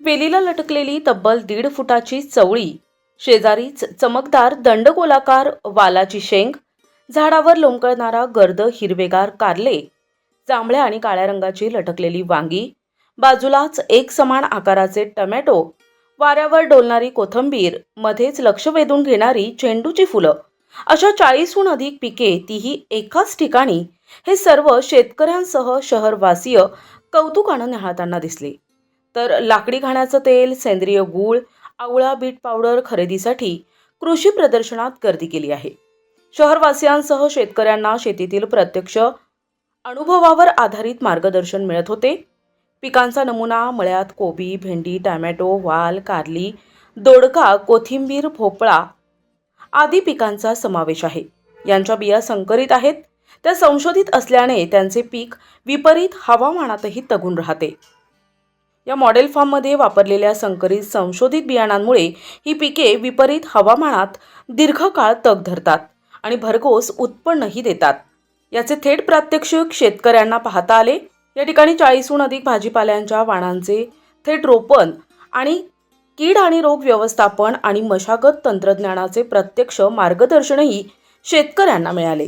वेलीला लटकलेली तब्बल दीड फुटाची चवळी शेजारीच चमकदार दंडगोलाकार वालाची शेंग झाडावर लोंबकळणारा गर्द हिरवेगार कारले जांभळ्या आणि काळ्या रंगाची लटकलेली वांगी बाजूलाच एक समान आकाराचे टमॅटो वाऱ्यावर डोलणारी कोथंबीर मध्येच लक्ष वेधून घेणारी चेंडूची फुलं अशा चाळीसहून अधिक पिके तीही एकाच ठिकाणी हे सर्व शेतकऱ्यांसह शहरवासीय कौतुकानं निहाळताना दिसले. तर लाकडी घाण्याचं तेल सेंद्रिय गूळ आवळा बीट पावडर खरेदीसाठी कृषी प्रदर्शनात गर्दी केली आहे. शहरवासियांसह शेतकऱ्यांना शेतीतील प्रत्यक्ष अनुभवावर आधारित मार्गदर्शन मिळत होते. पिकांचा नमुना मळ्यात कोबी भेंडी टॅमॅटो वाल कारली दोडका कोथिंबीर भोपळा आदी पिकांचा समावेश आहे. यांच्या बिया संकरित आहेत. त्या संशोधित असल्याने त्यांचे पीक विपरीत हवामानातही तगून राहते. या मॉडेल फार्ममध्ये वापरलेल्या संकरित संशोधित बियाणांमुळे ही पिके विपरीत हवामानात दीर्घकाळ तग धरतात आणि भरघोस उत्पन्नही देतात. याचे थेट प्रात्यक्षिक शेतकऱ्यांना पाहता आले. या ठिकाणी चाळीसहून अधिक भाजीपाल्यांच्या वाणांचे थेट रोपण आणि कीड आणि रोग व्यवस्थापन आणि मशागत तंत्रज्ञानाचे प्रत्यक्ष मार्गदर्शनही शेतकऱ्यांना मिळाले.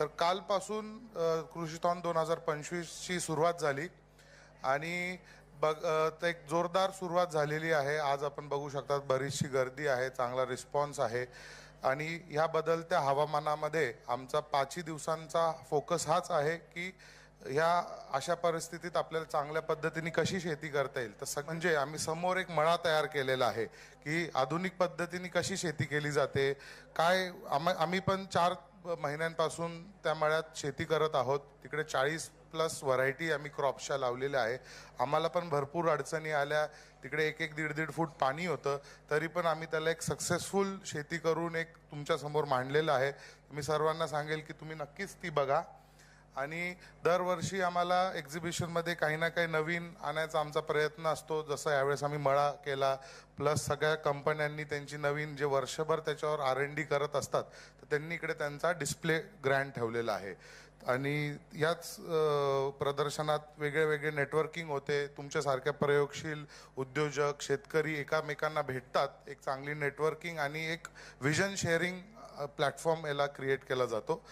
तर कालपासून अ, कृषीथॉन दोन हजार पंचवीसची सुरुवात झाली. आणि बघ तर एक जोरदार सुरुवात झालेली आहे. आज आपण बघू शकतात बरीचशी गर्दी आहे चांगला रिस्पॉन्स आहे. आणि ह्या बदलत्या हवामानामध्ये आमचा पाचही दिवसांचा फोकस हाच आहे की ह्या अशा परिस्थितीत आपल्याला चांगल्या पद्धतीने कशी शेती करता येईल. तर म्हणजे आम्ही समोर एक मळा तयार केलेला आहे की आधुनिक पद्धतीने कशी शेती केली जाते. काय आम- आम्ही पण चार महिन्यांपासून त्या मळ्यात शेती करत आहोत. तिकडे चाळीस प्लस व्हरायटी आम्ही क्रॉप्सच्या लावलेल्या आहे. आम्हाला पण भरपूर अडचणी आल्या. तिकडे एक एक दीड दीड फूट पाणी होतं. तरी पण आम्ही त्याला एक सक्सेसफुल शेती करून एक तुमच्यासमोर मांडलेलं आहे. मी सर्वांना सांगेल की तुम्ही नक्कीच ती बघा. आणि दरवर्षी आम्हाला एक्झिबिशनमध्ये काही ना काही नवीन आणायचा आमचा प्रयत्न असतो. जसं यावेळेस आम्ही मळा केला प्लस सगळ्या कंपन्यांनी त्यांची नवीन जे वर्षभर त्याच्यावर आर एन डी करत असतात तर त्यांनी इकडे त्यांचा डिस्प्ले ग्रँड ठेवलेला आहे. आणि याच प्रदर्शनात वेगळे वेगळे नेटवर्किंग होते तुमच्यासारख्या प्रयोगशील उद्योजक शेतकरी एकामेकांना भेटतात. एक चांगली नेटवर्किंग आणि एक विजन शेअरिंग प्लॅटफॉर्म याला क्रिएट केला जातो.